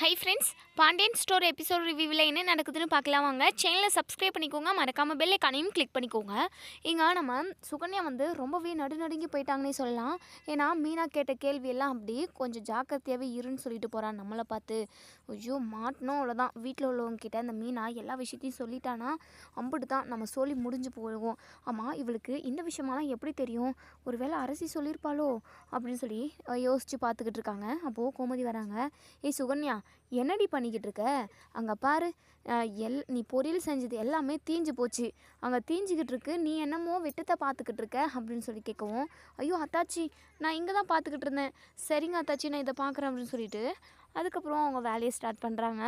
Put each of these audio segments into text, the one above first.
Hi friends Pandian store episode ரிவ்யூவில் என்ன நடக்குதுன்னு பார்க்கலாம் வாங்க. சேனலை சப்ஸ்கிரைப் பண்ணிக்கோங்க மறக்காமல் பெல் ஐக்கானையும் கிளிக் பண்ணிக்கோங்க. இங்கே நம்ம சுகன்யா வந்து ரொம்பவே நடுநடுங்கி போயிட்டாங்கன்னே சொல்லலாம். ஏன்னா மீனா கேட்ட கேள்வியெல்லாம் அப்படி கொஞ்சம் ஜாக்கிரதையாகவே இருன்னு சொல்லிட்டு போகிறான் நம்மளை பார்த்து ஐயோ மாட்டணும் அவ்வளோதான் வீட்டில் உள்ளவங்க கிட்ட இந்த மீனா எல்லா விஷயத்தையும் சொல்லிட்டானா அம்பிட்டு தான் நம்ம சொல்லி முடிஞ்சு போயிடுவோம். ஆமாம் இவளுக்கு இந்த விஷயமெல்லாம் எப்படி தெரியும்? ஒருவேளை அரசி சொல்லியிருப்பாளோ? அப்படின்னு சொல்லி யோசித்து பார்த்துக்கிட்டு இருக்காங்க. அப்போது கோமதி வராங்க. ஏய் சுகன்யா என்னடி பண்ணிக்கிட்டு இருக்க? அங்கே பாரு எல் நீ பொரியல் செஞ்சது எல்லாமே தீஞ்சு போச்சு. அங்கே தீஞ்சிக்கிட்டு இருக்கு நீ என்னமோ வெட்டத்தை பார்த்துக்கிட்டு இருக்க அப்படின்னு சொல்லி கேட்கவும் ஐயோ அத்தாச்சி நான் இங்கே தான் பார்த்துக்கிட்டு இருந்தேன். சரிங்க அத்தாச்சி நான் இதை பார்க்குறேன் அப்படின்னு சொல்லிட்டு அதுக்கப்புறம் அவங்க வேலையை ஸ்டார்ட் பண்ணுறாங்க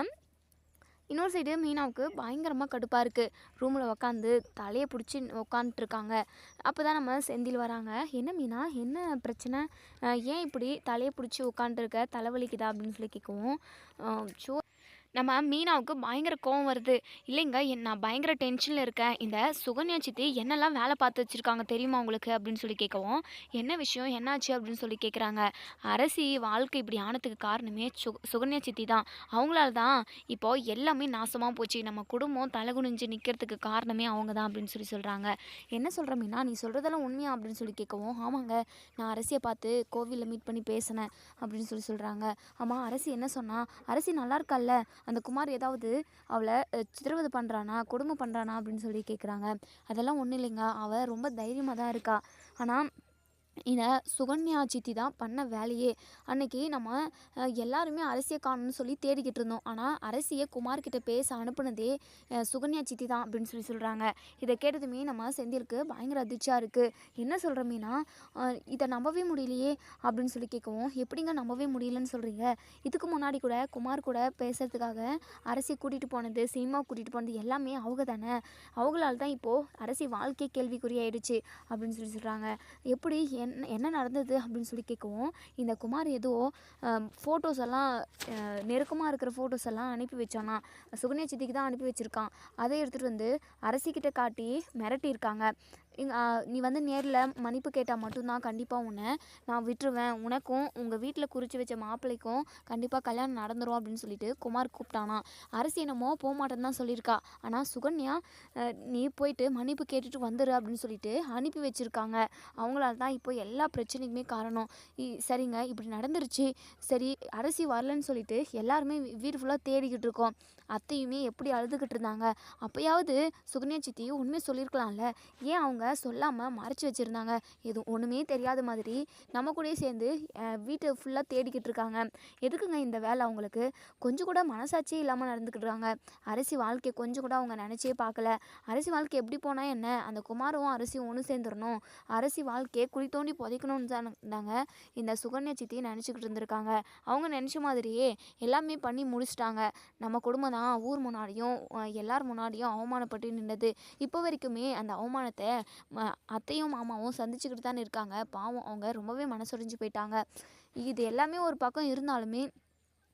இன்னொரு சைடு மீனாவுக்கு பயங்கரமாக கடுப்பாக இருக்குது ரூமில் உக்காந்து தலையை பிடிச்சி உக்காந்துட்ருக்காங்க. அப்போ தான் நம்ம செந்தில் வராங்க. என்ன மீனா? என்ன பிரச்சனை? ஏன் இப்படி தலையை பிடிச்சி உட்காந்துருக்க தலைவலிக்குதா? அப்படின்னு சொல்லி கேட்கவும் ஸோ நம்ம மீனாவுக்கு பயங்கர கோவம் வருது. இல்லைங்க என் நான் பயங்கர டென்ஷனில் இருக்கேன். இந்த சுகன்யா சித்தி என்னெல்லாம் வேலை பார்த்து வச்சுருக்காங்க தெரியுமா உங்களுக்கு? அப்படின்னு சொல்லி கேட்கவும் என்ன விஷயம்? என்னாச்சு? அப்படின்னு சொல்லி கேட்குறாங்க. அரசி வாழ்க்கை இப்படி ஆனதுக்கு காரணமே சு சுகன்யா சித்தி தான். அவங்களால தான் இப்போது எல்லாமே நாசமாக போச்சு. நம்ம குடும்பம் தலைகுனிஞ்சு நிற்கிறதுக்கு காரணமே அவங்க தான் அப்படின்னு சொல்லி சொல்கிறாங்க என்ன சொல்கிற மீனா? நீ சொல்கிறதெல்லாம் உண்மையா? அப்படின்னு சொல்லி கேட்கவும் ஆமாங்க நான் அரசியை பார்த்து கோவிலில் மீட் பண்ணி பேசினேன் அப்படின்னு சொல்லி சொல்கிறாங்க ஆமாம் அரசி என்ன சொன்னால் அரசி நல்லா இருக்கால்ல? அந்த குமார் ஏதாவது அவளை சித்திரவதை பண்ணுறானா கொடுமை பண்ணுறானா அப்படின்னு சொல்லி கேட்குறாங்க அதெல்லாம் ஒன்றும் இல்லைங்க. அவள் ரொம்ப தைரியமாக தான் இருக்கா. ஆனால் இதை சுகன்யா சித்தி தான் பண்ண வேலையே. அன்னைக்கு நம்ம எல்லாருமே அரசியை காணணும்னு சொல்லி தேடிக்கிட்டு இருந்தோம். ஆனால் அரசியை குமார்கிட்ட பேச அனுப்புனதே சுகன்யா சித்தி தான் அப்படின்னு சொல்லி சொல்கிறாங்க இதை கேட்டதுமே நம்ம செந்திலுக்கு பயங்கர அதிர்ச்சியாக இருக்குது என்ன சொல்கிறோமேனா இதை நம்பவே முடியலையே அப்படின்னு சொல்லி கேட்கவும் எப்படிங்க நம்பவே முடியலன்னு சொல்கிறீங்க இதுக்கு முன்னாடி கூட குமார் கூட பேசுறதுக்காக அரசியை கூட்டிகிட்டு போனது சினிமா கூட்டிகிட்டு போனது எல்லாமே அவங்க தானே. அவங்களால தான் இப்போது அரசி வாழ்க்கை கேள்விக்குறியாயிடுச்சு அப்படின்னு சொல்லி சொல்கிறாங்க எப்படி என்ன என்ன நடந்தது அப்படின்னு சொல்லி கேட்கவும் இந்த குமார் ஏதோ ஃபோட்டோஸ் எல்லாம் நெருக்கமாக இருக்கிற ஃபோட்டோஸ் எல்லாம் அனுப்பி வச்சானா. சுகன்யா சித்திக்கு தான் அனுப்பி வச்சுருக்கான். அதை எடுத்துகிட்டு வந்து அரசிக்கிட்ட காட்டி மிரட்டியிருக்காங்க. நீ வந்து நேரில் மன்னிப்பு கேட்டால் மட்டும்தான் கண்டிப்பாக உன்னை நான் விட்டுருவேன். உனக்கும் உங்கள் வீட்டில் குறித்து வச்ச மாப்பிள்ளைக்கும் கண்டிப்பாக கல்யாணம் நடந்துரும் அப்படின்னு சொல்லிட்டு குமார் கூப்பிட்டானா. அரசி என்னமோ போக மாட்டேன்னு தான் சொல்லியிருக்கா. ஆனால் சுகன்யா நீ போயிட்டு மன்னிப்பு கேட்டுட்டு வந்துரு அப்படின்னு சொல்லிட்டு அனுப்பி வச்சுருக்காங்க. அவங்களால தான் இப்போ எல்லா பிரச்சனைக்குமே காரணம். இ- சரிங்க இப்படி நடந்துருச்சு. சரி அரசி வரலன்னு சொல்லிட்டு எல்லாருமே வீ- வீடு ஃபுல்லாக தேடிக்கிட்டு இருக்கோம். அத்தையுமே எப்படி அழுதுகிட்டு இருந்தாங்க? அப்பயாவது சுகன்யா சித்தி உண்மையை சொல்லியிருக்கலாம்ல ஏன் அவங்க சொல்லாமல் மறைச்சி வச்சுருந்தாங்க? எதுவும் ஒன்றுமே தெரியாத மாதிரி நம்ம கூடயே சேர்ந்து வீட்டை ஃபுல்லாக தேடிக்கிட்டு இருக்காங்க. எதுக்குங்க இந்த வேலை அவங்களுக்கு? கொஞ்சம் கூட மனசாட்சியே இல்லாமல் நடந்துக்கிட்டுருக்காங்க அரிசி வாழ்க்கையை கொஞ்சம் கூட அவங்க நினச்சே பார்க்கல. அரிசி வாழ்க்கை எப்படி போனால் என்ன? அந்த குமாரும் அரிசியும் ஒன்று சேர்ந்துடணும் அரசி வாழ்க்கையை குழி தோண்டி புதைக்கணும்னு தான் இருந்தாங்க. இந்த சுகன்யா சித்தியை நினச்சிக்கிட்டு இருந்திருக்காங்க. அவங்க நினச்ச மாதிரியே எல்லாமே பண்ணி முடிச்சிட்டாங்க. நம்ம குடும்பம் தான் ஊர் முன்னாடியும் எல்லார் முன்னாடியும் அவமானப்பட்டு நின்றது. இப்போ வரைக்குமே அந்த அவமானத்தை ம- அத்தையும் மாமாவும் சந்திச்சுக்கிட்டு தானே இருக்காங்க. பாவம் அவங்க ரொம்பவே மனசுடைஞ்சு போயிட்டாங்க. இது எல்லாமே ஒரு பக்கம் இருந்தாலுமே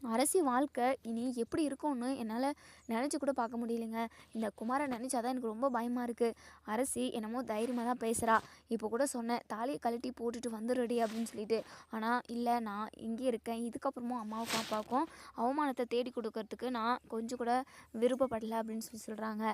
அரசி வாழ்க்கை இனி எப்படி இருக்கும்னு என்னால் நினச்சி கூட பார்க்க முடியலைங்க. இந்த குமாரை நினச்சா தான் எனக்கு ரொம்ப பயமாக இருக்குது அரசி என்னமோ தைரியமாக தான் பேசுகிறா இப்போ கூட சொன்னேன் தாலியை கழட்டி போட்டுட்டு வந்துடுடி அப்படின்னு சொல்லிட்டு. ஆனால் இல்லை நான் இங்கே இருக்கேன். இதுக்கப்புறமும் அம்மாவுக்கும் அப்பாவுக்கும் அவமானத்தை தேடி கொடுக்கறதுக்கு நான் கொஞ்சம் கூட விருப்பப்படலை அப்படின்னு சொல்லி சொல்கிறாங்க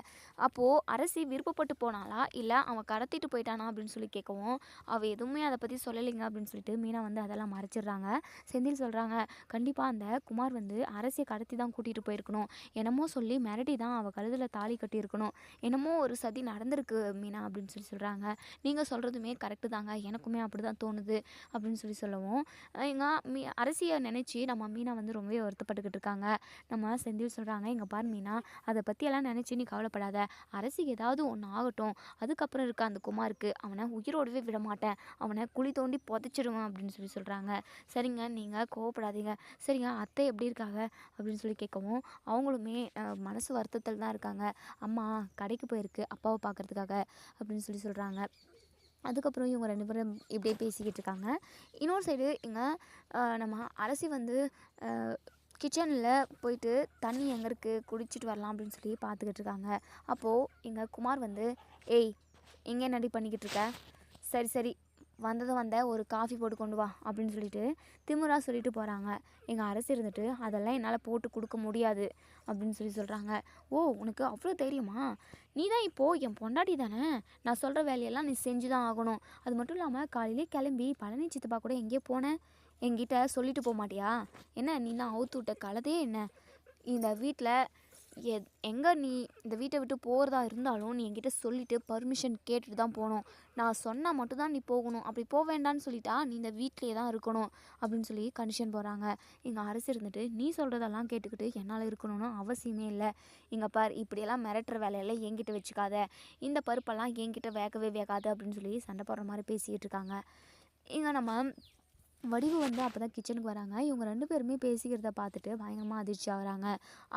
அப்போது அரசி விருப்பப்பட்டு போனாளா? இல்லை அவன் கடத்திட்டு போயிட்டானா அப்படின்னு சொல்லி கேட்கவும் அவள் எதுவுமே அதை பற்றி சொல்லலைங்க அப்படின்னு சொல்லிட்டு மீனா வந்து அதெல்லாம் மறைச்சிடுறாங்க. செந்தில் சொல்கிறாங்க கண்டிப்பாக அந்த குமார் வந்து அரசியை கடத்தி தான் கூட்டிகிட்டு போயிருக்கணும். என்னமோ சொல்லி மிரட்டி தான் அவள் கழுதில் தாலி கட்டியிருக்கணும். என்னமோ ஒரு சதி நடந்திருக்கு மீனா அப்படின்னு சொல்லி சொல்கிறாங்க நீங்கள் சொல்கிறதுமே கரெக்டு தாங்க. எனக்குமே அப்படி தான் தோணுது அப்படின்னு சொல்லி சொல்லவும். எங்கள் மீ அரசியை நினச்சி நம்ம மீனா வந்து ரொம்பவே வருத்தப்பட்டுக்கிட்டு இருக்காங்க. நம்ம செந்தில் சொல்கிறாங்க எங்கள் பார் மீனா அதை பற்றியெல்லாம் நினச்சி நீ கவலைப்படாத. அரசிக்கு ஏதாவது ஒன்று ஆகட்டும். அதுக்கப்புறம் இருக்க அந்த குமாருக்கு அவனை உயிரோடவே விட மாட்டேன். அவனை குழி தோண்டி புதைச்சிடுவேன் அப்படின்னு சொல்லி சொல்கிறாங்க சரிங்க நீங்கள் கோவப்படாதீங்க. சரிங்க அத்தை எப்படி இருக்காங்க அப்படின்னு சொல்லி கேட்கவும் அவங்களுமே மனசு வருத்தத்தில் தான் இருக்காங்க. அம்மா கடைக்கு போயிருக்கு அப்பாவை பார்க்கறதுக்காக அப்படின்னு சொல்லி சொல்கிறாங்க அதுக்கப்புறம் இவங்க ரெண்டு பேரும் இப்படியே பேசிக்கிட்டு இருக்காங்க. இன்னொரு சைடு இங்கே நம்ம அரசி வந்து கிச்சனில் போயிட்டு தண்ணி எங்கே இருக்குது குடிச்சிட்டு வரலாம் அப்படின்னு சொல்லி பார்த்துக்கிட்டு இருக்காங்க. அப்போது இங்கே குமார் வந்து ஏய் எங்கே என்னடி பண்ணிக்கிட்டு இருக்க? சரி சரி வந்தது வந்த ஒரு காஃபி போட்டு கொண்டு வா அப்படின்னு சொல்லிட்டு திமுறா சொல்லிட்டு போகிறாங்க எங்கள் அரசு இருந்துட்டு அதெல்லாம் என்னால் போட்டு கொடுக்க முடியாது அப்படின்னு சொல்லி சொல்கிறாங்க ஓ உனக்கு அவ்வளோ தைரியமா? நீ தான் இப்போது என் பொண்டாட்டி தானே? நான் சொல்கிற வேலையெல்லாம் நீ செஞ்சு தான் ஆகணும். அது மட்டும் இல்லாமல் காலையிலே கிளம்பி பழனி சித்தப்பா கூட எங்கேயோ போனேன் என்கிட்ட சொல்லிட்டு போக மாட்டியா என்ன நீ தான் அவுத்து விட்ட கலதே என்ன? இந்த வீட்டில் எ எங்கே நீ இந்த வீட்டை விட்டு போகிறதா இருந்தாலும் நீ என்கிட்ட சொல்லிவிட்டு பர்மிஷன் கேட்டுட்டு தான் போகணும் நான் சொன்னால் மட்டும்தான் நீ போகணும். அப்படி போக வேண்டாம்னு சொல்லிட்டா நீ இந்த வீட்டிலே தான் இருக்கணும் அப்படின்னு சொல்லி கண்டிஷன் போகிறாங்க எங்கள் அரசு இருந்துட்டு நீ சொல்கிறதெல்லாம் கேட்டுக்கிட்டு என்னால் இருக்கணும்னு அவசியமே இல்லை. இங்கே பார் இப்படியெல்லாம் மிரட்டுற வேலையெல்லாம் என்கிட்ட வச்சுக்காத. இந்த பருப்பெல்லாம் என்கிட்ட வேகவே வேகாது அப்படின்னு சொல்லி சண்டை போடுற மாதிரி பேசிகிட்டு இருக்காங்க. இங்கே நம்ம வடிவு வந்து அப்போ தான் கிச்சனுக்கு வராங்க. இவங்க ரெண்டு பேருமே பேசிக்கிறத பார்த்துட்டு பயங்கரமாக அதிர்ச்சி ஆகிறாங்க.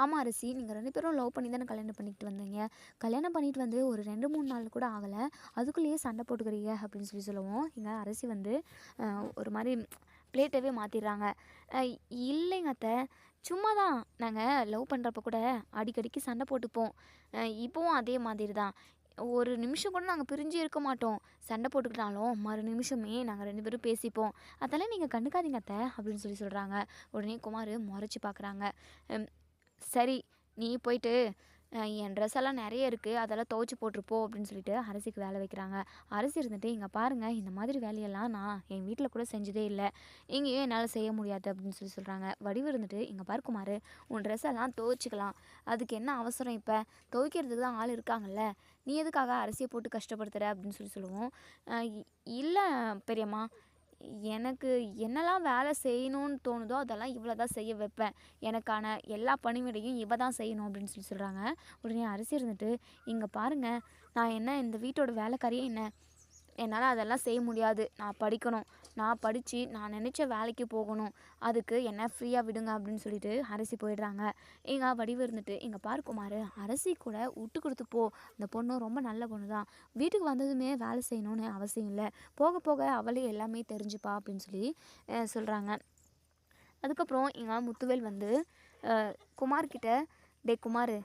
ஆமாம் அரிசி நீங்கள் ரெண்டு பேரும் லவ் பண்ணி தானே கல்யாணம் பண்ணிக்கிட்டு வந்தீங்க. கல்யாணம் பண்ணிட்டு வந்து ஒரு ரெண்டு மூணு நாள் கூட ஆகலை. அதுக்குள்ளேயே சண்டை போட்டுக்கிறீங்க அப்படின்னு சொல்லி சொல்லுவோம். இங்கே அரிசி வந்து ஒரு மாதிரி பிளேட்டவே மாற்றிடுறாங்க இல்லைங்க அத்தை. சும்மா தான். நாங்கள் லவ் பண்ணுறப்ப கூட அடிக்கடிக்கு சண்டை போட்டுப்போம். இப்போவும் அதே மாதிரி தான் ஒரு நிமிஷம் கூட நாங்கள் பிரிஞ்சு இருக்க மாட்டோம். சண்டை போட்டுக்கிட்டாலும் மறு நிமிஷமே நாங்கள் ரெண்டு பேரும் பேசிப்போம். அதெல்லாம் நீங்கள் கண்டுக்காதீங்க அத்தை அப்படின்னு சொல்லி சொல்கிறாங்க உடனே குமார் முறைச்சி பார்க்குறாங்க சரி நீ போயிட்டு என் ட்ரெஸ் எல்லாம் நிறைய இருக்குது அதெல்லாம் துவைச்சி போட்டிருப்போம் அப்படின்னு சொல்லிட்டு அரசிக்கு வேலை வைக்கிறாங்க. அரசி இருந்துட்டு இங்கே பாருங்கள் இந்த மாதிரி வேலையெல்லாம் நான் என் வீட்டில் கூட செஞ்சதே இல்லை. இங்கேயும் என்னால் செய்ய முடியாது அப்படின்னு சொல்லி சொல்கிறாங்க வடிவு இருந்துட்டு இங்கே பார்க்குமாறு உன் ட்ரெஸ் எல்லாம் துவைச்சிக்கலாம். அதுக்கு என்ன அவசரம் இப்போ? துவைக்கிறதுக்கு தான் ஆள் இருக்காங்கல்ல. நீ எதுக்காக அரிசியை போட்டு கஷ்டப்படுத்துகிற அப்படின்னு சொல்லி சொல்லுவோம். இல்லை பெரியம்மா. எனக்கு என்னெல்லாம் வேலை செய்யணும்னு தோணுதோ அதெல்லாம் இவ்வளோ தான் செய்ய வைப்பேன். எனக்கான எல்லா பணிவிடையும் இவ தான் செய்யணும் அப்படின்னு சொல்லி சொல்கிறாங்க உடனே அரிசி இருந்துட்டு இங்கே பாருங்கள் நான் என்ன இந்த வீட்டோட வேலைக்காரியே என்ன? என்னால் அதெல்லாம் செய்ய முடியாது. நான் படிக்கணும். நான் படித்து நான் நினச்ச வேலைக்கு போகணும். அதுக்கு என்ன ஃப்ரீயாக விடுங்க அப்படின்னு சொல்லிட்டு அரசி போயிடுறாங்க. எங்கள் வடிவு இருந்துட்டு எங்கள் பாரு குமார் அரசி கூட விட்டு கொடுத்து போ. இந்த பொண்ணு ரொம்ப நல்ல பொண்ணு தான் வீட்டுக்கு வந்ததுமே வேலை செய்யணும்னு அவசியம் இல்லை. போக போக அவளே எல்லாமே தெரிஞ்சுப்பா. அப்படின்னு சொல்லி சொல்கிறாங்க அதுக்கப்புறம் எங்கள் முத்துவேல் வந்து குமார்கிட்ட டே குமார்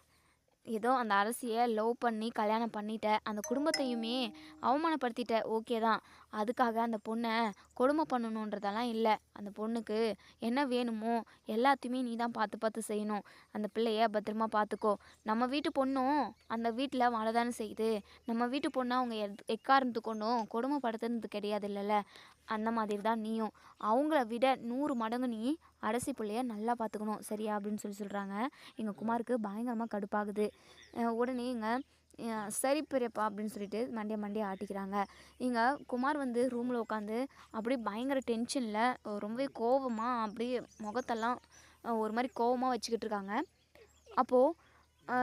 ஏதோ அந்த அரசியை லவ் பண்ணி கல்யாணம் பண்ணிட்ட அந்த குடும்பத்தையுமே அவமானப்படுத்திட்ட ஓகே தான். அதுக்காக அந்த பொண்ணை கொடுமை பண்ணணுன்றதெல்லாம் இல்லை. அந்த பொண்ணுக்கு என்ன வேணுமோ எல்லாத்தையுமே நீ தான் பார்த்து பார்த்து செய்யணும். அந்த பிள்ளைய பத்திரமா பார்த்துக்கோ. நம்ம வீட்டு பொண்ணும் அந்த வீட்டில் வாழதானே செய்யுது. நம்ம வீட்டு பொண்ணை அவங்க எத்- எக்காரணத்து கொண்டும் கொடுமைப்படுத்துனது கிடையாது இல்லைல்ல. அந்த மாதிரி தான் நீயும். அவங்கள விட நூறு மடங்கு நீ அரசி பிள்ளைய நல்லா பார்த்துக்கணும். சரியா? அப்படின்னு சொல்லி சொல்கிறாங்க எங்கள் குமாருக்கு பயங்கரமாக கடுப்பாகுது. உடனே இங்கே சரி பெரியப்பா அப்படின்னு சொல்லிட்டு மண்டே மண்டே ஆட்டிக்கிறாங்க. இங்கே குமார் வந்து ரூமில் உட்காந்து அப்படியே பயங்கர டென்ஷனில் ரொம்பவே கோவமாக அப்படியே முகத்தெல்லாம் ஒரு மாதிரி கோவமாக வச்சுக்கிட்டு இருக்காங்க. அப்போது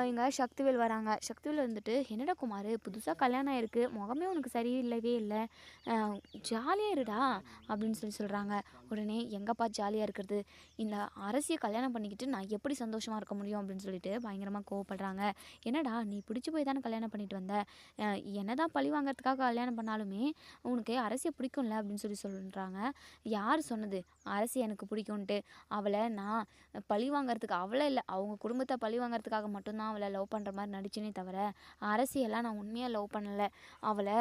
இங்கே சக்திவேல் வராங்க. சக்திவேல் வந்துட்டு என்னடா குமார் புதுசாக கல்யாணம் ஆயிருக்கு. முகமே உனக்கு சரியில்லவே இல்லை. ஜாலியாக இருடா அப்படின்னு சொல்லி சொல்கிறாங்க உடனே எங்கப்பா ஜாலியாக இருக்கிறது? இந்த அரசியை கல்யாணம் பண்ணிக்கிட்டு நான் எப்படி சந்தோஷமாக இருக்க முடியும்? அப்படின்னு சொல்லிட்டு பயங்கரமாக கோவப்படுறாங்க. என்னடா நீ பிடிச்சி போய் தானே கல்யாணம் பண்ணிட்டு வந்த? என்ன என்னதான் பழி வாங்குறதுக்காக கல்யாணம் பண்ணாலுமே உனக்கு அரசியை பிடிக்கும்ல? அப்படின்னு சொல்லி சொல்கிறாங்க யார் சொன்னது? அரசி எனக்கு பிடிக்கும்ன்ட்டு. அவளை நான் பழி வாங்குறதுக்கு அவளை இல்லை அவங்க குடும்பத்தை பழி வாங்குறதுக்காக மட்டும்தான் அவளை லவ் பண்ணுற மாதிரி நடிச்சேனே தவிர அரசியெல்லாம் நான் உண்மையாக லவ் பண்ணலை. அவளை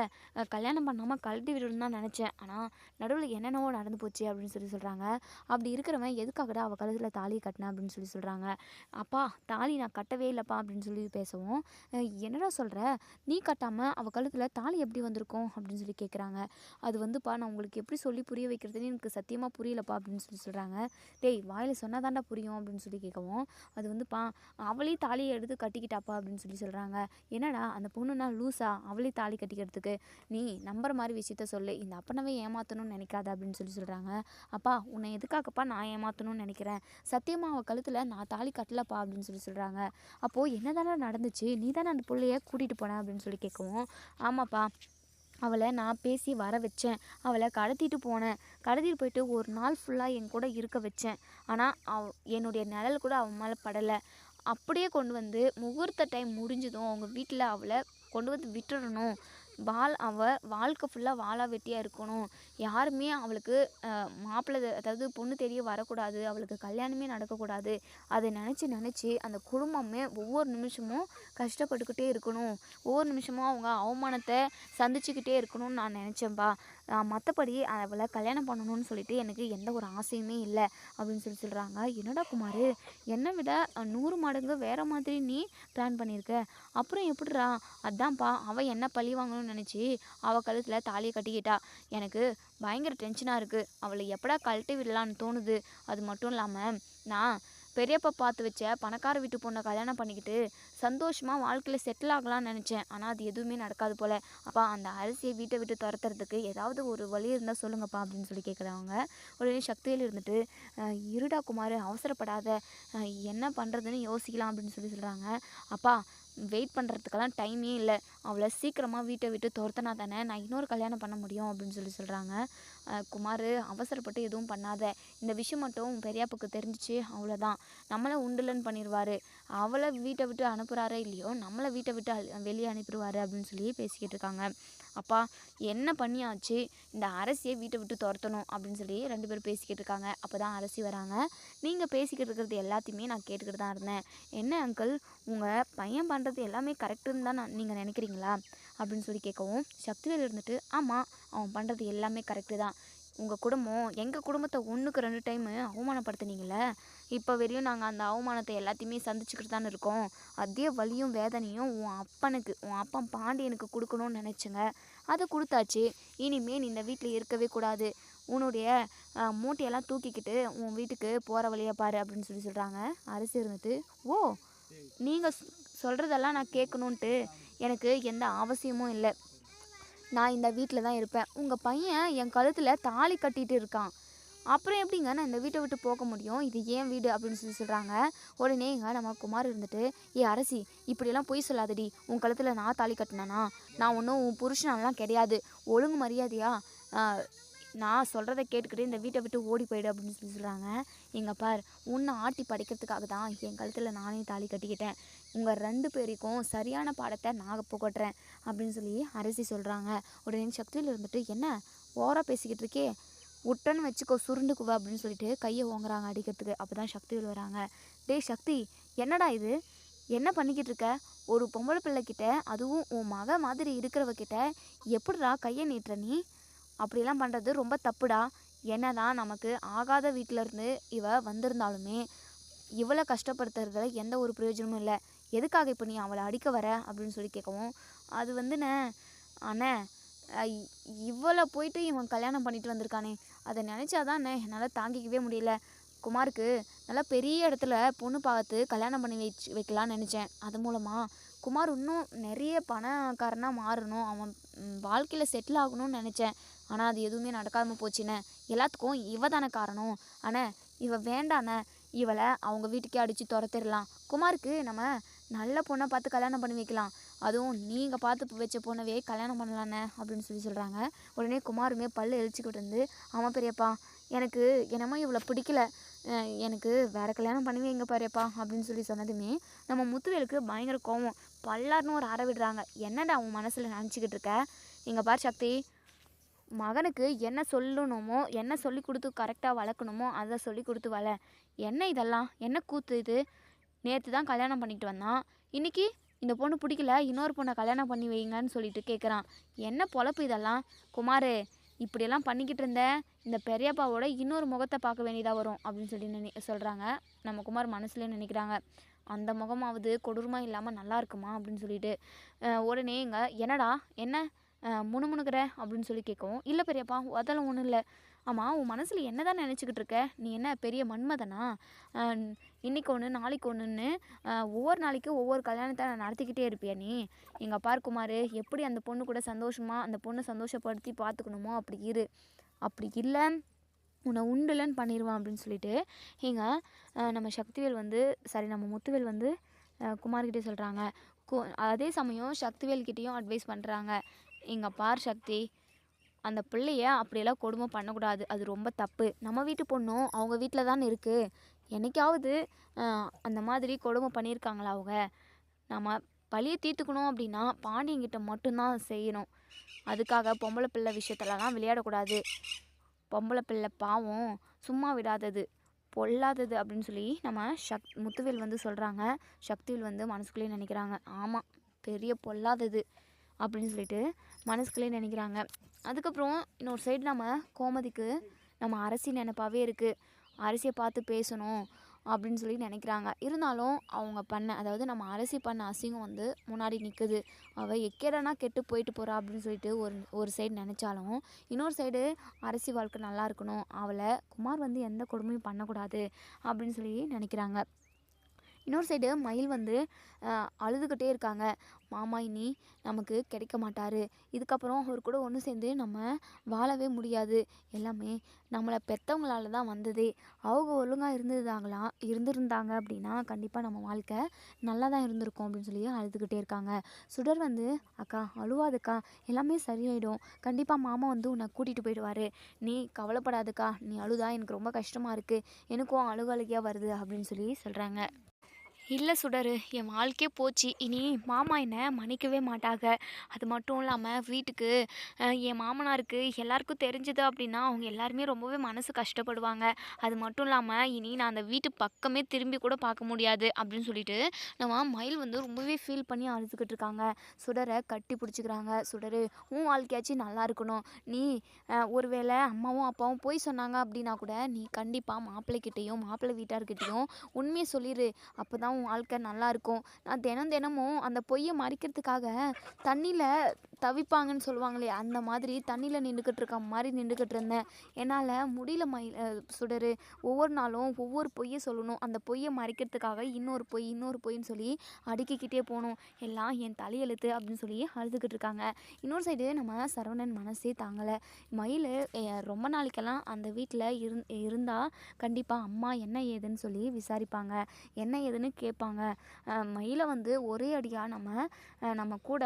கல்யாணம் பண்ணாமல் கழட்டி விடணும்னு தான் நினச்சேன். ஆனால் நடுவில் என்னென்னவோ நடந்து போச்சு அப்படின்னு சொல்லி சொல்கிறாங்க அப்படி இருக்கிறவன் எதுக்காகடா அவள் கழுத்தில் தாலி கட்டினேன் அப்படின்னு சொல்லி சொல்கிறாங்க அப்பா தாலி நான் கட்டவே இல்லைப்பா அப்படின்னு சொல்லி பேசவும் என்னடா சொல்கிற நீ கட்டாமல் அவள் கழுத்தில் தாலி எப்படி வந்திருக்கும் அப்படின்னு சொல்லி கேட்குறாங்க அது வந்துப்பா நான் உங்களுக்கு எப்படி சொல்லி புரிய வைக்கிறதுன்னு எனக்கு சத்தியமாக புரியலப்பா அப்படின்னு சொல்லி சொல்கிறாங்க டேய் வாயில் சொன்னால் தாண்டா புரியும் அப்படின்னு சொல்லி கேட்கவும் அது வந்துப்பா அவளே தாலியை எடுத்து கட்டிக்கிட்டாப்பா அப்படின்னு சொல்லி சொல்கிறாங்க என்னடா அந்த பொண்ணுனா லூஸா அவளே தாலி கட்டிக்கிறதுக்கு. நீ நம்புற மாதிரி விஷயத்த சொல்லு. இந்த அப்பனவே ஏமாற்றணும்னு நினைக்காத அப்படின்னு சொல்லி சொல்கிறாங்க அப்பா உன்னை எதுக்காகப்பா நான் ஏமாற்றணும்னு நினைக்கிறேன்? சத்தியமாக அவள் கழுத்தில் நான் தாலி கட்டலப்பா அப்படின்னு சொல்லி சொல்கிறாங்க அப்போது என்ன தானே நடந்துச்சு? நீ தானே அந்த பிள்ளைய கூட்டிகிட்டு போன அப்படின்னு சொல்லி கேட்கவும் ஆமாப்பா அவளை நான் பேசி வர வச்சேன். அவளை கடத்திட்டு போனேன். கடத்திட்டு போயிட்டு ஒரு நாள் ஃபுல்லாக என் கூட இருக்க வச்சேன். ஆனால் அவ என்னுடைய நிழல் கூட அவன் மேலே படலை. அப்படியே கொண்டு வந்து முகூர்த்த டைம் முடிஞ்சதும் அவங்க வீட்டில் அவளை கொண்டு வந்து விட்டுறணும். வாள் அவள் வாழ்க்கை ஃபுல்லாக வாழா வெட்டியாக இருக்கணும். யாருமே அவளுக்கு மாப்பிள்ளை அதாவது பொண்ணு தெரிய வரக்கூடாது அவளுக்கு கல்யாணமே நடக்கக்கூடாது. அதை நினச்சி நினச்சி அந்த குடும்பமே ஒவ்வொரு நிமிஷமும் கஷ்டப்பட்டுக்கிட்டே இருக்கணும். ஒவ்வொரு நிமிஷமும் அவங்க அவமானத்தை சந்திச்சுக்கிட்டே இருக்கணும்னு நான் நினச்சேன்பா. மற்றபடி அவளை கல்யாணம் பண்ணணும்னு சொல்லிட்டு எனக்கு எந்த ஒரு ஆசையுமே இல்லை அப்படின்னு சொல்லி சொல்கிறாங்க என்னடா குமார் என்னை விட நூறு மடங்கு வேறு மாதிரி நீ பிளான் பண்ணியிருக்க அப்புறம் எப்படிடா? அதான்ப்பா அவள் என்ன பழி வாங்கணும்னு நினச்சி அவள் கழுத்தில் தாலியை கட்டிக்கிட்டா. எனக்கு பயங்கர டென்ஷனாக இருக்குது அவளை எப்படா கழட்டி விடலான்னு தோணுது. அது மட்டும் இல்லாமல் நான் பெரியப்பா பார்த்து வச்ச பணக்கார வீட்டு பொண்ணை கல்யாணம் பண்ணிக்கிட்டு சந்தோஷமாக வாழ்க்கையில் செட்டில் ஆகலாம்னு நினச்சேன். ஆனால் அது எதுவுமே நடக்காது போல். அப்பா அந்த அரிசியை வீட்டை விட்டு துரத்துறதுக்கு ஏதாவது ஒரு வழி இருந்தால் சொல்லுங்கப்பா அப்படின்னு சொல்லி கேட்குறாங்க உடனே சக்தியில் இருந்துட்டு இருடா குமார் அவசரப்படாத. என்ன பண்ணுறதுன்னு யோசிக்கலாம் அப்படின்னு சொல்லி சொல்கிறாங்க அப்பா வெயிட் பண்ணுறதுக்கெல்லாம் டைமே இல்லை. அவளை சீக்கிரமாக வீட்டை விட்டு துரத்தினா தானே நான் இன்னொரு கல்யாணம் பண்ண முடியும் அப்படின்னு சொல்லி சொல்கிறாங்க குமார் அவசரப்பட்டு எதுவும் பண்ணாத. இந்த விஷயம் மட்டும் பெரியாப்புக்கு தெரிஞ்சிச்சு அவ்வளோதான். நம்மளை உண்டுலன்னு பண்ணிடுவாரு அவளை வீட்டை விட்டு அனுப்புகிறாரோ இல்லையோ நம்மளை வீட்டை விட்டு வெளியே அனுப்பிடுவாரு அப்படின்னு சொல்லி பேசிக்கிட்டு இருக்காங்க. அப்பா என்ன பண்ணியாச்சு? இந்த அரசியை வீட்டை விட்டு துரத்தணும் அப்படின்னு சொல்லி ரெண்டு பேரும் பேசிக்கிட்டு இருக்காங்க. அப்போ தான் அரசி வராங்க. நீங்கள் பேசிக்கிட்டு இருக்கிறது எல்லாத்தையுமே நான் கேட்டுக்கிட்டு தான் இருந்தேன். என்ன அங்கிள் உங்கள் பையன் பண்ணுறது எல்லாமே கரெக்டுன்னு தான் நான் நீங்கள் நினைக்கிறீங்களா? அப்படின்னு சொல்லி கேட்கவும் சக்திவேல் இருந்துட்டு ஆமாம் அவன் பண்ணுறது எல்லாமே கரெக்டு தான். உங்கள் குடும்பம் எங்கள் குடும்பத்தை ஒன்றுக்கு ரெண்டு டைமு அவமானப்படுத்துனீங்கள இப்போ வரையும் நாங்கள் அந்த அவமானத்தை எல்லாத்தையுமே சந்திச்சுக்கிட்டு தானே இருக்கோம். அதே வலியும் வேதனையும் உன் அப்பனுக்கு உன் அப்பன் பாண்டியனுக்கு கொடுக்கணும்னு நினச்சிங்க. அதை கொடுத்தாச்சு. இனிமேல் நீ இந்த வீட்டில் இருக்கவே கூடாது. உன்னுடைய மூட்டையெல்லாம் தூக்கிக்கிட்டு உன் வீட்டுக்கு போகிற வழியை பாரு அப்படின்னு சொல்லி சொல்கிறாங்க அரசு இருந்துட்டு ஓ நீங்கள் சொல்கிறதெல்லாம் நான் கேட்கணுன்ட்டு எனக்கு எந்த அவசியமும் இல்லை. நான் இந்த வீட்டில் தான் இருப்பேன். உங்கள் பையன் என் கழுத்தில் தாலி கட்டிகிட்டு இருக்கான். அப்புறம் எப்படிங்க நான் இந்த வீட்டை விட்டு போக முடியும்? இது ஏன் வீடு அப்படின்னு சொல்லி சொல்கிறாங்க உடனேங்க நம்ம குமார் இருந்துட்டு ஏ அரசி இப்படியெல்லாம் பொய் சொல்லாதடி. உன் கழுத்தில் நான் தாலி கட்டினானா? நான் ஒன்றும் உன் புருஷனாலாம் கிடையாது. ஒழுங்கு மரியாதையா நான் சொல்கிறத கேட்டுக்கிட்டு இந்த வீட்டை விட்டு ஓடி போயிடு அப்படின்னு சொல்லி சொல்கிறாங்க எங்கள் பார் உன்னை ஆட்டி படைக்கிறதுக்காக தான் என் கழுத்தில் நானே தாலி கட்டிக்கிட்டேன். உங்கள் ரெண்டு பேருக்கும் சரியான பாடத்தை நான் புகட்டுறேன் அப்படின்னு சொல்லி அரசி சொல்கிறாங்க உடனே சக்தியில் இருந்துட்டு என்ன? ஓராக பேசிக்கிட்டு இருக்கே? உட்டன்னு வச்சுக்கோ சுருண்டுக்குவா அப்படின்னு சொல்லிட்டு கையை ஓங்குறாங்க அடிக்கிறதுக்கு. அப்போ தான் சக்தியில் வராங்க. டேய் சக்தி என்னடா இது? என்ன பண்ணிக்கிட்டு இருக்க? ஒரு பொம்பளை பிள்ளைக்கிட்ட அதுவும் உன் மக மாதிரி இருக்கிறவகிட்ட எப்படிடா கையை நீட்டுற நீ? அப்படிலாம் பண்ணுறது ரொம்ப தப்புடா. என்னதான் நமக்கு ஆகாத வீட்டில இருந்து இவ வந்திருந்தாலுமே இவளை கஷ்டப்படுத்துறதுல எந்த ஒரு பிரயோஜனமும் இல்லை. எதுக்காக இப்போ நீ அவளை அடிக்க வர? அப்படின்னு சொல்லி கேட்கவும் அது வந்துண்ணே அண்ணே இவ்வளோ போயிட்டு இவன் கல்யாணம் பண்ணிட்டு வந்திருக்கானே. அதை நினச்சாதாண்ணே என்னால் தாங்கிக்கவே முடியல. குமாருக்கு நல்லா பெரிய இடத்துல பொண்ணு பார்த்து கல்யாணம் பண்ணி வச்சு வைக்கலாம்னு நினச்சேன். அது மூலமாக குமார் இன்னும் நிறைய பணக்காரனாக மாறணும். அவன் வாழ்க்கையில் செட்டில் ஆகணும்னு நினச்சேன். ஆனால் அது எதுவுமே நடக்காமல் போச்சுண்ணே எல்லாத்துக்கும் இவ தானே காரணம். அண்ணே இவ வேண்டாண்ணே. இவளை அவங்க வீட்டுக்கே அடித்து துரத்திடலாம். குமாருக்கு நம்ம நல்ல பொண்ணை பார்த்து கல்யாணம் பண்ணி வைக்கலாம். அதுவும் நீங்கள் பார்த்து வச்ச பொண்ணவே கல்யாணம் பண்ணலாண்ணே அப்படின்னு சொல்லி சொல்கிறாங்க உடனே குமாருமே பல்லு எழுச்சிக்கிட்டு இருந்து ஆமாம் பெரியப்பா எனக்கு என்னமோ இவளை பிடிக்கல. எனக்கு வேற கல்யாணம் பண்ணி வைங்க பாருப்பா அப்படின்னு சொல்லி சொன்னதுமே நம்ம முத்துவேலுக்கு பயங்கர கோவம். பல்லார்னு ஒரு அற விடுறாங்க. என்னடா அவன் மனசில் நினச்சிக்கிட்டு இருக்க? இங்கே பார் சக்தி மகனுக்கு என்ன சொல்லணுமோ என்ன சொல்லி கொடுத்து கரெக்டாக வளர்க்கணுமோ அதை சொல்லி கொடுத்து வள. என்ன இதெல்லாம்? என்ன கூத்து இது? நேற்று தான் கல்யாணம் பண்ணிட்டு வந்தான். இன்னைக்கு இந்த பொண்ணு பிடிக்கல இன்னொரு பொண்ணை கல்யாணம் பண்ணி வைங்கன்னு சொல்லிட்டு கேட்குறான் என்ன பொழப்பு இதெல்லாம்? குமார் இப்படியெல்லாம் பண்ணிக்கிட்டு இருந்த இந்த பெரியப்பாவோட இன்னொரு முகத்தை பார்க்க வேண்டியதாக வரும் அப்படின்னு சொல்லி நினை சொல்கிறாங்க நம்ம குமார் மனசுலேயே நினைக்கிறாங்க. அந்த முகமாவது கொடூரமாக இல்லாமல் நல்லா இருக்குமா அப்படின்னு சொல்லிட்டு. உடனே இங்கே என்னடா? என்ன? முணுமுணுக்கிற அப்படின்னு சொல்லி கேட்கவும் இல்லை பெரியப்பா அதெல்லாம் ஒன்றும் இல்லை. ஆமாம் உன் மனசில் என்ன தான் நினச்சிக்கிட்டு இருக்க? நீ என்ன பெரிய மன்மதனா? அஹ் இன்னைக்கு ஒன்று நாளைக்கு ஒன்றுன்னு ஒவ்வொரு நாளைக்கும் ஒவ்வொரு கல்யாணத்தை நான் நடத்திக்கிட்டே இருப்பியா நீ? எங்கள் அப்பா குமார் எப்படி அந்த பொண்ணு கூட சந்தோஷமாக அந்த பொண்ணை சந்தோஷப்படுத்தி பார்த்துக்கணுமோ அப்படி இரு. அப்படி இல்லை உன்னை உண்டுலன்னு பண்ணிடுவான் அப்படின்னு சொல்லிட்டு எங்கள் நம்ம சக்திவேல் வந்து சாரி நம்ம முத்துவேல் வந்து குமார்கிட்டே சொல்கிறாங்க கு அதே சமயம் சக்திவேல்கிட்டேயும் அட்வைஸ் பண்ணுறாங்க எங்கள் பார் சக்தி அந்த பிள்ளைய அப்படியெல்லாம் கொடுமை பண்ணக்கூடாது. அது ரொம்ப தப்பு. நம்ம வீட்டு பொண்ணும் அவங்க வீட்டில் தான் இருக்குது என்னைக்காவது அந்த மாதிரி கொடுமை பண்ணியிருக்காங்களா அவங்க? நம்ம பழியை தீர்த்துக்கணும் அப்படின்னா பாண்டியங்கிட்ட மட்டும்தான் செய்யணும். அதுக்காக பொம்பளை பிள்ளை விஷயத்துலலாம் விளையாடக்கூடாது. பொம்பளை பிள்ளை பாவம் சும்மா விடாதது பொல்லாதது அப்படின்னு சொல்லி நம்ம சக் முத்துவேல் வந்து சொல்கிறாங்க சக்திவேல் வந்து மனசுக்குள்ளேயே நினைக்கிறாங்க. ஆமாம் பெரிய பொல்லாதது அப்படின்னு சொல்லிட்டு மனசுக்குள்ளே நினைக்கிறாங்க. அதுக்கப்புறம் இன்னொரு சைடு நம்ம கோமதிக்கு நம்ம அரசி நினப்பாவே இருக்குது அரசியை பார்த்து பேசணும் அப்படின்னு சொல்லி நினைக்கிறாங்க. இருந்தாலும் அவங்க பண்ண அதாவது நம்ம அரசி பண்ண அசிங்கம் வந்து முன்னாடி நிற்குது அவள் எக்கேடனா கெட்டு போயிட்டு போகிறா அப்படின்னு சொல்லிட்டு ஒரு ஒரு சைடு நினச்சாலும் இன்னொரு சைடு அரசி வாழ்க்கை நல்லா இருக்கணும். அவளை குமார் வந்து எந்த கொடுமையும் பண்ணக்கூடாது அப்படின்னு சொல்லி நினைக்கிறாங்க. இன்னொரு சைடு மயில் வந்து அழுதுகிட்டே இருக்காங்க. மாமா இனி நமக்கு கிடைக்க மாட்டார். இதுக்கப்புறம் அவர் கூட ஒன்று சேர்ந்து நம்ம வாழவே முடியாது. எல்லாமே நம்மளை பெற்றவங்களால தான் வந்ததே. அவங்க ஒழுங்காக இருந்திருந்தாங்களா இருந்திருந்தாங்க அப்படின்னா கண்டிப்பாக நம்ம வாழ்க்கை நல்லா தான் இருந்திருக்கும் அப்படின்னு சொல்லி அழுதுகிட்டே இருக்காங்க. சுடர் வந்து அக்கா அழுவாதுக்கா. எல்லாமே சரியாயிடும். கண்டிப்பாக மாமா வந்து உன்னை கூட்டிகிட்டு போயிடுவாரு. நீ கவலைப்படாதுக்கா. நீ அழுதா எனக்கு ரொம்ப கஷ்டமாக இருக்குது எனக்கும் அழுகழுகியாக வருது அப்படின்னு சொல்லி சொல்கிறாங்க இல்லை சுடரு என் வாழ்க்கையே போச்சு. இனி மாமா என்னை மன்னிக்கவே மாட்டாங்க. அது மட்டும் இல்லாமல் வீட்டுக்கு என் மாமனாருக்கு எல்லாருக்கும் தெரிஞ்சது அப்படின்னா அவங்க எல்லாருமே ரொம்பவே மனசு கஷ்டப்படுவாங்க. அது மட்டும் இல்லாமல் இனி நான் அந்த வீட்டு பக்கமே திரும்பி கூட பார்க்க முடியாது அப்படின்னு சொல்லிட்டு நம்ம மயில் வந்து ரொம்பவே ஃபீல் பண்ணி அழுதுகிட்டு இருக்காங்க. சுடரை கட்டி பிடிச்சிக்கிறாங்க. சுடரு உன் வாழ்க்கையாச்சும் நல்லா இருக்கணும். நீ ஒருவேளை அம்மாவும் அப்பாவும் போய் சொன்னாங்க அப்படின்னா கூட நீ கண்டிப்பாக மாப்பிள்ளைக்கிட்டேயும் மாப்பிள்ளை வீட்டார்கிட்டேயும் உண்மையை சொல்லிடு அப்போ தான் உன் வாழ்க்கை நல்லாயிருக்கும் நான் தினம் தினமும் அந்த பொய்யை மறைக்கிறதுக்காக தண்ணியில் தவிப்பாங்கன்னு சொல்லுவாங்களே அந்த மாதிரி தண்ணியில் நின்றுக்கிட்டு இருக்க மாதிரி நின்றுக்கிட்டு இருந்தேன். என்னால் முடியல மயில் சுடரு. ஒவ்வொரு நாளும் ஒவ்வொரு பொய்யை சொல்லணும். அந்த பொய்யை மறைக்கிறதுக்காக இன்னொரு பொய் இன்னொரு பொய்ன்னு சொல்லி அடுக்கிக்கிட்டே போகணும். எல்லாம் என் தலையெழுத்து அப்படின்னு சொல்லி அழுதுகிட்டு இருக்காங்க. இன்னொரு சைடு நம்ம சரவணன் மனசே தாங்கலை. மயில் ரொம்ப நாளைக்கெல்லாம் அந்த வீட்டில் இருந் இருந்தால் கண்டிப்பாக அம்மா என்ன ஏதுன்னு சொல்லி விசாரிப்பாங்க. என்ன ஏதுன்னு கேட்பாங்க. மயிலை வந்து ஒரே அடியாக நம்ம நம்ம கூட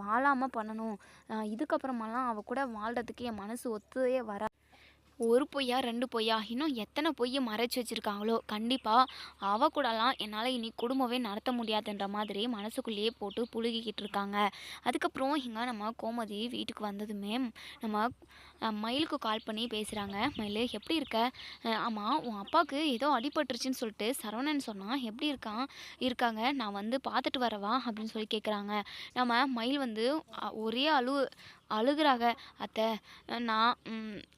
வாழாமல் பண்ணணும். இதுக்கப்புறமெல்லாம் அவள் கூட வாழ்கிறதுக்கு என் மனசு ஒத்துவே வர ஒரு பொய்யா ரெண்டு பொய்யா இன்னும் எத்தனை பொய்யை மறைச்சி வச்சுருக்காங்களோ கண்டிப்பாக அவ கூடலாம் என்னால் இனி குடும்பமே நடத்த முடியாதுன்ற மாதிரி மனசுக்குள்ளேயே போட்டு புழுகிக்கிட்டு இருக்காங்க. அதுக்கப்புறம் இங்கே நம்ம கோமதி வீட்டுக்கு வந்ததுமே நம்ம மயிலுக்கு கால் பண்ணி பேசுகிறாங்க மயில் எப்படி இருக்க? ஆமாம் உன் அப்பாவுக்கு ஏதோ அடிபட்டுருச்சுன்னு சொல்லிட்டு சரவணன் சொன்னான் எப்படி இருக்கான் இருக்காங்க. நான் வந்து பார்த்துட்டு வரவா? அப்படின்னு சொல்லி கேட்குறாங்க நம்ம மயில் வந்து அ, ஒரே அழு அழுகுறாங்க அத்தை நான்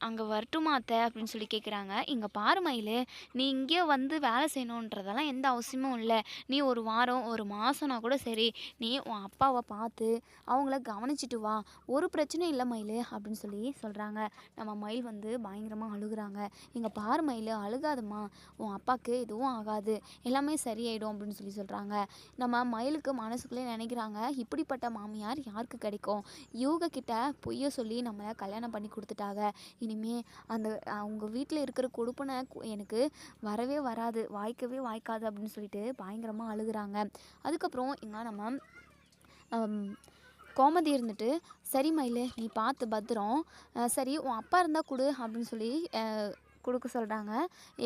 அங்கே வரட்டுமா அத்தை? அப்படின்னு சொல்லி கேட்குறாங்க இங்கே பாரு மயில் நீ இங்கே வந்து வேலை செய்யணுன்றதெல்லாம் எந்த அவசியமும் இல்லை. நீ ஒரு வாரம் ஒரு மாதம்னா கூட சரி நீ உன் அப்பாவை பார்த்து அவங்கள கவனிச்சிட்டு வா. ஒரு பிரச்சனையும் இல்லை மயில் அப்படின்னு சொல்லி சொல்கிறாங்க நம்ம மயில் வந்து பயங்கரமாக அழுகுறாங்க. இங்கே பாரு மயில் அழுகாதம்மா. உன் அப்பாவுக்கு எதுவும் ஆகாது. எல்லாமே சரியாயிடும் அப்படின்னு சொல்லி சொல்கிறாங்க நம்ம மயிலுக்கு மனசுக்குள்ளே நினைக்கிறாங்க இப்படிப்பட்ட மாமியார் யாருக்கு கிடைக்கும்? யோக கிட்ட பொய்ய சொல்லி நம்மளை கல்யாணம் பண்ணி கொடுத்துட்டாங்க. இனிமே அந்த அவங்க வீட்டில் இருக்கிற கொடுப்பனை எனக்கு வரவே வராது. வாய்க்கவே வாய்க்காது அப்படின்னு சொல்லிட்டு பயங்கரமாக அழுகுறாங்க. அதுக்கப்புறம் இங்கே நம்ம கோமதி இருந்துட்டு சரி மயிலு நீ பார்த்து பத்திரம். சரி உன் அப்பா இருந்தால் கொடு அப்படின்னு சொல்லி கொடுக்க சொல்கிறாங்க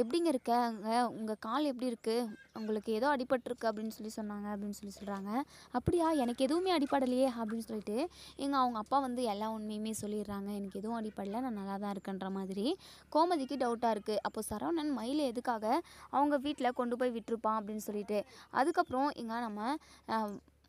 எப்படிங்க இருக்க? அங்கே உங்கள் கால் எப்படி இருக்குது உங்களுக்கு ஏதோ அடிபட்டிருக்கு அப்படின்னு சொல்லி சொன்னாங்க அப்படின்னு சொல்லி சொல்கிறாங்க அப்படியா? எனக்கு எதுவுமே அடிப்படலையே அப்படின்னு சொல்லிட்டு எங்கள் அவங்க அப்பா வந்து எல்லா உண்மையுமே சொல்லிடுறாங்க. எனக்கு எதுவும் அடிப்படலை நான் நல்லா தான் இருக்கேன்ற மாதிரி. கோமதிக்கு டவுட்டாக இருக்குது அப்போ சரவணன் மயில் எதுக்காக? அவங்க வீட்டில் கொண்டு போய் விட்டுருப்பான் அப்படின்னு சொல்லிட்டு. அதுக்கப்புறம் இங்கே நம்ம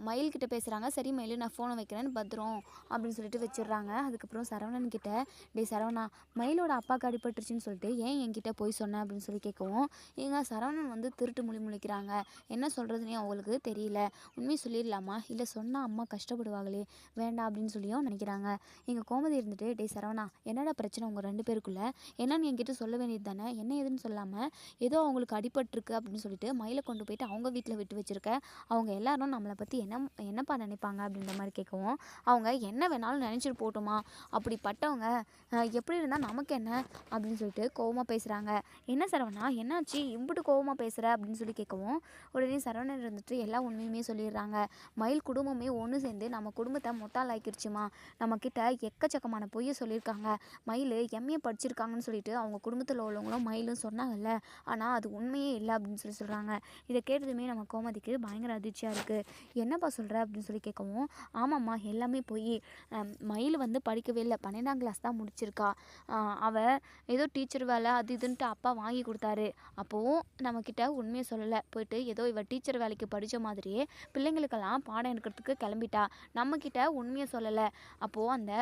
மயில்கிட்ட பேசுகிறாங்க சரி மயில் நான் ஃபோனை வைக்கிறேன்னு பத்திரம் அப்படின்னு சொல்லிட்டு வச்சிடுறாங்க. அதுக்கப்புறம் சரவணன் கிட்ட டேய் சரவணா மயிலோட அப்பாவுக்கு அடிபட்டுருச்சுன்னு சொல்லிட்டு ஏன் என்கிட்ட போய் சொன்ன? அப்படின்னு சொல்லி கேட்கவும் எங்க சரவணன் வந்து திருட்டு மொழி முழிக்கிறாங்க என்ன சொல்கிறதுனே அவங்களுக்கு தெரியல. உண்மையை சொல்லிடலாமா? இல்லை சொன்னால் அம்மா கஷ்டப்படுவாங்களே? வேண்டாம் அப்படின்னு சொல்லியும் நினைக்கிறாங்க. எங்கள் கோமதி இருந்துட்டு டேய் சரவணா என்னடா பிரச்சனை உங்கள் ரெண்டு பேருக்குள்ளே? என்னன்னு என்கிட்ட சொல்ல வேண்டியது தானே? என்ன ஏதுன்னு சொல்லாமல் ஏதோ அவங்களுக்கு அடிபட்டிருக்கு அப்படின்னு சொல்லிட்டு மயிலை கொண்டு போயிட்டு அவங்க வீட்டில் விட்டு வச்சுருக்க. அவங்க எல்லாரும் நம்மளை பற்றி என்ன என்னப்பா நினைப்பாங்க அப்படின்ற மாதிரி கேட்கவும் அவங்க என்ன வேணாலும் நினச்சிட்டு போட்டுமா? அப்படிப்பட்டவங்க எப்படி இருந்தால் நமக்கு என்ன? அப்படின்னு சொல்லிட்டு கோவமாக பேசுகிறாங்க என்ன சரவணா? என்னாச்சு? இம்புட்டு கோவமாக பேசுகிற அப்படின்னு சொல்லி கேட்கவும் உடனே சரவணன் இருந்துட்டு எல்லா உண்மையுமே சொல்லிடுறாங்க. மயில் குடும்பமே ஒன்று சேர்ந்து நம்ம குடும்பத்தை முட்டாளாக்கிருச்சுமா? நம்மக்கிட்ட எக்கச்சக்கமான பொய்யை சொல்லியிருக்காங்க. மயில் எம்ஏ படிச்சிருக்காங்கன்னு சொல்லிட்டு அவங்க குடும்பத்தில் உள்ளவங்களும் மயிலும் சொன்னாங்கல்ல ஆனால் அது உண்மையே இல்லை அப்படின்னு சொல்லி சொல்கிறாங்க இதை கேட்டதுமே நம்ம கோமதிக்கு பயங்கர அதிர்ச்சியாக இருக்குது என்ன என்னப்பா சொல்கிற அப்படின்னு சொல்லி கேட்கவும் ஆமாம்மா எல்லாமே போய் மயில் வந்து படிக்கவே இல்லை. பன்னெண்டாம் கிளாஸ் தான் முடிச்சிருக்கா. அவள் ஏதோ டீச்சர் வேலை அது இதுன்ட்டு அப்பா வாங்கி கொடுத்தாரு. அப்போவும் நம்மக்கிட்ட உண்மையை சொல்லலை. போயிட்டு ஏதோ இவள் டீச்சர் வேலைக்கு படித்த மாதிரியே பிள்ளைங்களுக்கெல்லாம் பாடம் எடுக்கிறதுக்கு கிளம்பிட்டா. நம்மக்கிட்ட உண்மையை சொல்லலை. அப்போது அந்த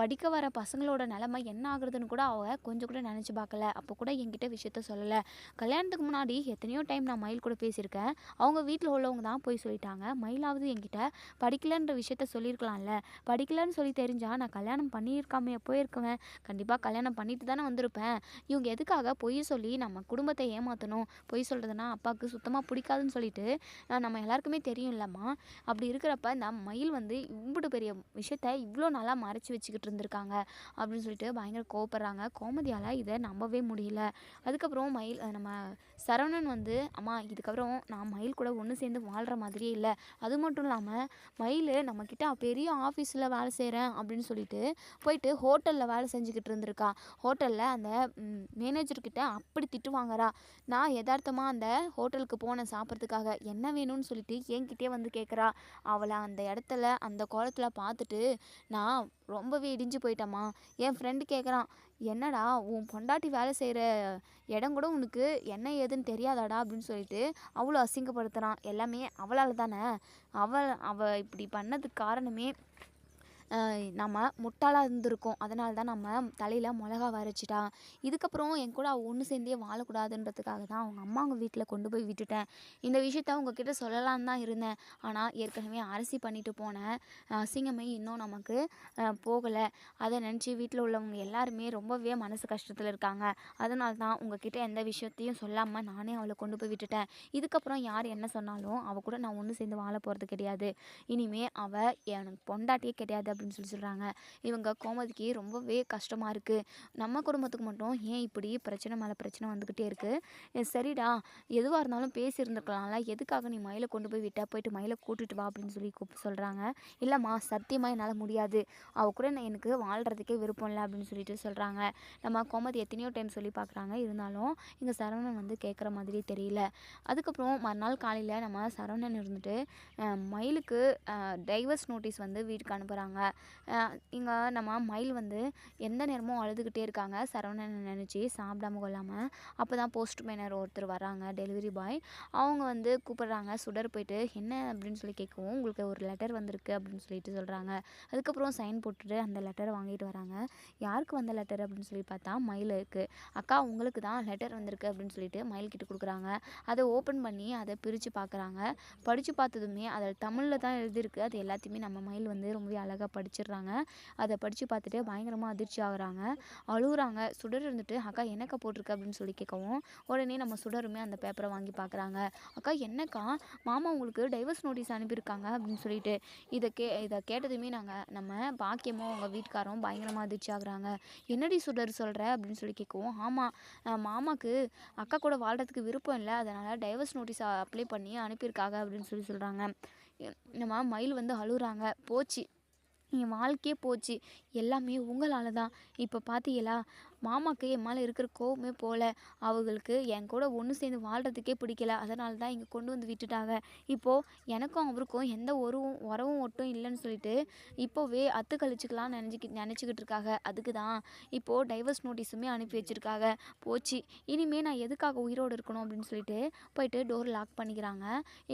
படிக்க வர பசங்களோட நிலமை என்ன ஆகுறதுன்னு கூட அவள் கொஞ்சம் கூட நினச்சி பார்க்கல. அப்போ கூட என்கிட்ட விஷயத்த சொல்லலை. கல்யாணத்துக்கு முன்னாடி எத்தனையோ டைம் நான் மயில் கூட பேசியிருக்கேன். அவங்க வீட்டில் உள்ளவங்க தான் போய் சொல்லிட்டாங்க. மயிலாவது என்கிட்ட படிக்கலன்ற விஷயத்த சொல்லியிருக்கலாம்ல. படிக்கலன்னு சொல்லி தெரிஞ்சால் நான் கல்யாணம் பண்ணியிருக்காமே போயிருக்குவேன். கண்டிப்பாக கல்யாணம் பண்ணிட்டு தானே வந்திருப்பேன். இவங்க எதுக்காக பொய் சொல்லி நம்ம குடும்பத்தை ஏமாற்றணும் பொய் சொல்கிறதுனா அப்பாவுக்கு சுத்தமாக பிடிக்காதுன்னு சொல்லிட்டு நம்ம எல்லாருக்குமே தெரியும் இல்லைம்மா அப்படி இருக்கிறப்ப இந்த மயில் வந்து இவ்வளோ பெரிய விஷயத்த இவ்வளோ நல்லா மறைச்சி வச்சுக்கிட்டு இருந்திருக்காங்க. அப்படின்னு சொல்லிட்டு பயங்கர கோவப்படுறாங்க. கோமதியால் இதை நம்பவே முடியல. அதுக்கப்புறம் மயில் நம்ம சரவணன் வந்து அம்மா இதுக்கப்புறம் நான் மயில் கூட ஒன்று சேர்ந்து வாழ்கிற மாதிரியே இல்லை. அது மட்டும் மட்டும் இல்லாமல் மயில் நம்மக்கிட்ட பெரிய ஆஃபீஸில் வேலை செய்கிறேன் அப்படின்னு சொல்லிட்டு போயிட்டு ஹோட்டலில் வேலை செஞ்சுக்கிட்டு இருந்திருக்கா. ஹோட்டலில் அந்த மேனேஜர்கிட்ட அப்படி திட்டு வாங்குறா நான் யதார்த்தமாக அந்த ஹோட்டலுக்கு போனேன் சாப்பிட்றதுக்காக. என்ன வேணும்னு சொல்லிட்டு என்கிட்டே வந்து கேட்குறா அவளை அந்த இடத்துல அந்த கோலத்தில் பார்த்துட்டு நான் ரொம்பவே இடிஞ்சு போயிட்டேம்மா. என் ஃப்ரெண்டு கேட்குறான் என்னடா உன் பொண்டாட்டி வேலை செய்கிற இடம் கூட உனக்கு என்ன ஏதுன்னு தெரியாதாடா அப்படின்னு சொல்லிட்டு அவ்வளோ அசிங்கப்படுத்துகிறான் எல்லாமே அவளால் தானே. அவள் அவள் இப்படி பண்ணதுக்கு காரணமே நம்ம முட்டாளாக இருந்திருக்கோம். அதனால தான் நம்ம தலையில் மிளகா வரைச்சிட்டா இதுக்கப்புறம் என் கூட அவள் ஒன்று சேர்ந்தே வாழக்கூடாதுன்றதுக்காக தான் அவங்க அம்மா அவங்க வீட்டில் கொண்டு போய் விட்டுட்டேன். இந்த விஷயத்த உங்ககிட்ட சொல்லலான்னு தான் இருந்தேன். ஆனால் ஏற்கனவே அரசி பண்ணிட்டு போனேன். அசிங்கமே இன்னும் நமக்கு போகலை. அதை நினச்சி வீட்டில் உள்ளவங்க எல்லாருமே ரொம்பவே மனசு கஷ்டத்தில் இருக்காங்க. அதனால தான் உங்ககிட்ட எந்த விஷயத்தையும் சொல்லாமல் நானே அவளை கொண்டு போய் விட்டுட்டேன். இதுக்கப்புறம் யார் என்ன சொன்னாலும் அவள் கூட நான் ஒன்று சேர்ந்து வாழ போகிறது கிடையாது. இனிமே அவள் எனக்கு பொண்டாட்டியே கிடையாது அப்படின்னு சொல்லி சொல்கிறாங்க இவங்க கோமதிக்கு ரொம்பவே கஷ்டமாக இருக்குது நம்ம குடும்பத்துக்கு மட்டும் ஏன் இப்படி பிரச்சனை மேலே பிரச்சனை வந்துக்கிட்டே இருக்குது சரிடா. எதுவாக இருந்தாலும் பேசியிருந்துருக்கலாம்ல. எதுக்காக நீ மயிலை கொண்டு போய் விட்டா? போயிட்டு மயிலை கூட்டிட்டு வா அப்படின்னு சொல்லி கூப்பிட்டு சொல்கிறாங்க இல்லைம்மா சத்தியமாக என்னால் முடியாது. அவ கூட நான் எனக்கு வாழ்கிறதுக்கே விருப்பம் இல்லை அப்படின்னு சொல்லிட்டு சொல்கிறாங்க நம்ம கோமதி எத்தனையோ டைம் சொல்லி பார்க்குறாங்க இருந்தாலும் இங்கே சரவணன் வந்து கேட்குற மாதிரி தெரியல. அதுக்கப்புறம் மறுநாள் காலையில் நம்ம சரவணன் இருந்துட்டு மயிலுக்கு டைவர்ஸ் நோட்டீஸ் வந்து வீட்டுக்கு அனுப்புகிறாங்க இங்கே நம்ம மயில் வந்து எந்த நேரமும் அழுதுகிட்டே இருக்காங்க. சரவணனை நினச்சி சாப்பிடாம கொள்ளாமல் அப்போ தான் போஸ்ட்மேனர் ஒருத்தர் வராங்க டெலிவரி பாய் அவங்க வந்து கூப்பிட்றாங்க சுடர் போயிட்டு என்ன? அப்படின்னு சொல்லி கேட்கவும் உங்களுக்கு ஒரு லெட்டர் வந்திருக்கு அப்படின்னு சொல்லிட்டு சொல்கிறாங்க அதுக்கப்புறம் சைன் போட்டுட்டு அந்த லெட்டரை வாங்கிட்டு வராங்க. யாருக்கு வந்த லெட்டர் அப்படின்னு சொல்லி பார்த்தா மயில் இருக்குது அக்கா உங்களுக்கு தான் லெட்டர் வந்திருக்கு அப்படின்னு சொல்லிட்டு மயில்கிட்ட கொடுக்குறாங்க. அதை ஓப்பன் பண்ணி அதை பிரித்து பார்க்குறாங்க படித்து பார்த்ததுமே அதில் தமிழில் தான் எழுதியிருக்கு. அது எல்லாத்தையுமே நம்ம மயில் வந்து ரொம்பவே அழகாக படிச்சிடுறாங்க. அதை படித்து பார்த்துட்டு பயங்கரமாக அதிர்ச்சி ஆகுறாங்க. அழுகுறாங்க. சுடர் இருந்துட்டு அக்கா என்னக்கா போட்டிருக்கு? அப்படின்னு சொல்லி கேட்கவும் உடனே நம்ம சுடருமே அந்த பேப்பரை வாங்கி பார்க்குறாங்க. அக்கா என்னக்கா? மாமா உங்களுக்கு டைவர்ஸ் நோட்டீஸ் அனுப்பியிருக்காங்க. அப்படின்னு சொல்லிட்டு இதை கே இதை கேட்டதுமே நாங்கள் நம்ம பாக்கியமோ அவங்க வீட்டுக்காரும் பயங்கரமாக அதிர்ச்சி ஆகுறாங்க. என்னடி சுடர் சொல்கிற அப்படின்னு சொல்லி கேட்கவும் ஆமாம் மாமாவுக்கு அக்கா கூட வாழ்கிறதுக்கு விருப்பம் இல்லை. அதனால் டைவர்ஸ் நோட்டீஸ் அப்ளை பண்ணி அனுப்பியிருக்காங்க. அப்படின்னு சொல்லி சொல்கிறாங்க நம்ம மயில் வந்து அழுகுறாங்க. போச்சு. என் வாழ்க்கையே போச்சு. எல்லாமே உங்களால் தான் இப்போ பார்த்தீங்களா மாமாவுக்கு என் மேலே இருக்கிற கோவமே போகல அவங்களுக்கு என் கூட ஒன்று சேர்ந்து வாழ்கிறதுக்கே பிடிக்கல. அதனால தான் இங்கே கொண்டு வந்து விட்டுட்டாங்க. இப்போது எனக்கும் அவருக்கும் எந்த உறவும் உறவும் ஒட்டும் இல்லைன்னு சொல்லிட்டு இப்போவே அத்து கழிச்சுக்கலாம்னு நினச்சிக்கி நினச்சிக்கிட்டு இருக்காங்க. அதுக்கு தான் இப்போது டைவர்ஸ் நோட்டீஸுமே அனுப்பி வச்சுருக்காங்க. போச்சு. இனிமேல் நான் எதுக்காக உயிரோடு இருக்கணும் அப்படின்னு சொல்லிட்டு போயிட்டு டோர் லாக் பண்ணிக்கிறாங்க.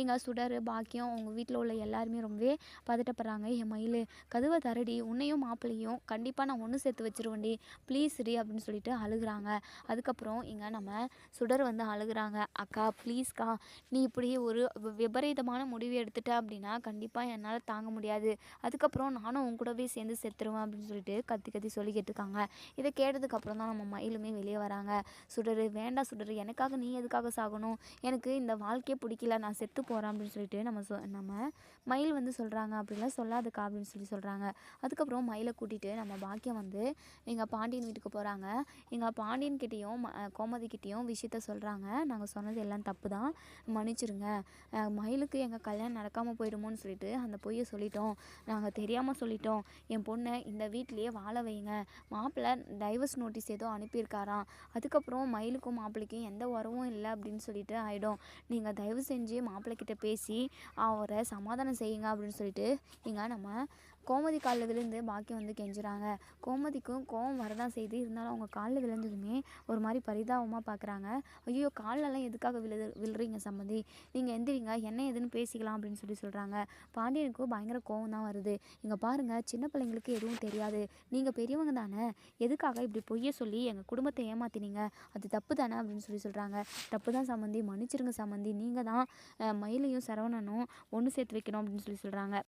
எங்கள் சுடர் பாக்கியம் அவங்க வீட்டில் உள்ள எல்லாருமே ரொம்பவே பதட்டப்படுறாங்க. என் மயில் கதவை தரடி. உன்னையும் மாப்பிள்ளையும் கண்டிப்பாக நான் ஒன்று சேர்த்து வச்சிருவேன்டி. ப்ளீஸ் டி அப்படின்னு அப்படின்னு சொல்லிட்டு அழுகுறாங்க. அதுக்கப்புறம் இங்கே நம்ம சுடர் வந்து அழுகுறாங்க. அக்கா ப்ளீஸ்க்கா நீ இப்படி ஒரு விபரீதமான முடிவு எடுத்துட்ட அப்படின்னா கண்டிப்பாக என்னால் தாங்க முடியாது. அதுக்கப்புறம் நானும் உன் கூடவே சேர்ந்து செத்துருவேன் அப்படின்னு சொல்லிட்டு கத்தி கத்தி சொல்லி கேட்டுருக்காங்க. இதை கேட்டதுக்கப்புறம் தான் நம்ம மயிலுமே வெளியே வராங்க. சுடர் வேண்டாம் சுடர் எனக்காக நீ எதுக்காக சாகணும்? எனக்கு இந்த வாழ்க்கையே பிடிக்கல நான் செத்து போகிறேன் அப்படின்னு சொல்லிட்டு நம்ம சொ நம்ம மயில் வந்து சொல்கிறாங்க அப்படிலாம் சொல்லாதுக்கா அப்படின்னு சொல்லி சொல்கிறாங்க அதுக்கப்புறம் மயிலை கூட்டிகிட்டு நம்ம பாக்கியம் வந்து எங்கள் பாண்டியன் வீட்டுக்கு போகிறாங்க எங்கள் பாண்டியன்கிட்டேயும் கோமதிக்கிட்டேயும் விஷயத்த சொல்கிறாங்க நாங்கள் சொன்னது எல்லாம் தப்பு தான் மன்னிச்சிருங்க மயிலுக்கு எங்கள் கல்யாணம் நடக்காமல் போயிடுமோன்னு சொல்லிட்டு அந்த பொய்யை சொல்லிட்டோம். நாங்கள் தெரியாமல் சொல்லிட்டோம். என் பொண்ணை இந்த வீட்லேயே வாழ வைங்க. மாப்பிள்ளை டைவர்ஸ் நோட்டீஸ் ஏதோ அனுப்பியிருக்காராம். அதுக்கப்புறம் மயிலுக்கும் மாப்பிள்ளைக்கும் எந்த உறவும் இல்லை அப்படின்னு சொல்லிட்டு ஆகிடும் நீங்கள் தயவு செஞ்சு மாப்பிள்ளைக்கிட்ட பேசி அவரை சமாதானம் செய்யுங்க அப்படின்னு சொல்லிட்டு இங்கே நம்ம கோமதி காலில் விழுந்து பாக்கியம் வந்து கெஞ்சுறாங்க. கோமதிக்கும் கோவம் வரதான் செய்து இருந்தாலும் அவங்க காலில் விழுந்ததுமே ஒரு மாதிரி பரிதாபமாக பார்க்குறாங்க ஐயோ காலெல்லாம் எதுக்காக விழு விழுறீங்க சம்மந்தி? நீங்கள் எந்திரிங்க என்ன ஏதுன்னு பேசிக்கலாம் அப்படின்னு சொல்லி சொல்கிறாங்க பாண்டியனுக்கும் பயங்கர கோவம் தான் வருது. இங்கே பாருங்கள் சின்ன பிள்ளைங்களுக்கு எதுவும் தெரியாது. நீங்கள் பெரியவங்க தானே? எதுக்காக இப்படி பொய்ய சொல்லி எங்கள் குடும்பத்தை ஏமாத்தினீங்க? அது தப்பு தானே அப்படின்னு சொல்லி சொல்கிறாங்க தப்பு தான் சம்மந்தி. மன்னிச்சிருங்க சம்மந்தி. நீங்கள் தான் மயிலையும் சரவணனும் ஒன்று சேர்த்து வைக்கணும் அப்படின்னு சொல்லி சொல்கிறாங்க